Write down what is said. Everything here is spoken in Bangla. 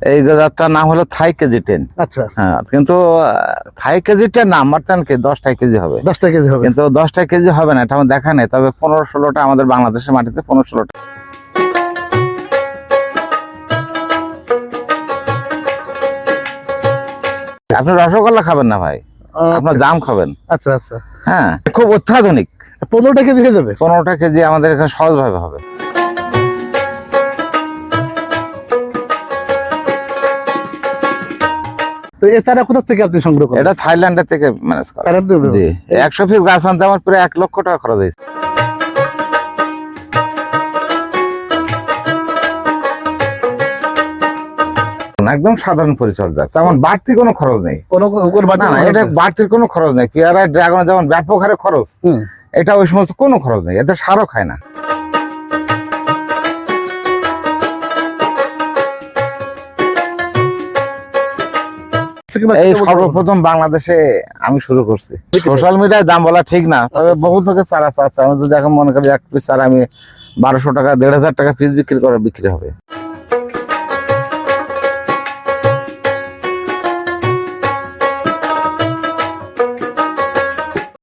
এই জাতটার নাম হলো থাই কেজি টেন আচ্ছা। হ্যাঁ কিন্তু থাই কেজি টেন নাম্বার টেন কি দশটাই কেজি হবে। দশটা কেজি হবে। কিন্তু দশটা কেজি হবে না এটা আমার দেখা নেই। তবে পনেরো ষোলোটা আমাদের বাংলাদেশের মাটিতে পনেরো ষোলোটা। আপনি রসগোল্লা খাবেন না ভাই? আপনার জাম খাবেন? আচ্ছা আচ্ছা। হ্যাঁ। খুব অত্যাধুনিক। পনেরোটা কেজি হয়ে যাবে? পনেরোটা কেজি আমাদের এখানে সহজভাবে হবে। তো এছাড়া কোথা থেকে আপনি সংগ্রহ করেন? এটা থাইল্যান্ডের থেকে ম্যানেজ করা। জি। একশো পিস গাছ আনতে আমার প্রায় এক লক্ষ টাকা খরচ হয়েছে। একদম সাধারণ পরিচর্যা তেমন বাড়তি কোনো খরচ নেই। না এটা বাড়তির কোনো খরচ নেই। পেয়ারা ড্রাগনে যেমন ব্যাপক হারে খরচ এটা ওই সমস্ত কোনো খরচ নেই। এতে সারও খায় না। এই সর্বপ্রথম বাংলাদেশে আমি শুরু করছি। সোশ্যাল মিডিয়ায় দাম বলা ঠিক না তবে বহু চোখে চারা চাচ্ছে আমি যদি এখন মনে করি এক পিস চারা আমি বারোশো টাকা দেড় হাজার টাকা পিস বিক্রি করে বিক্রি হবে।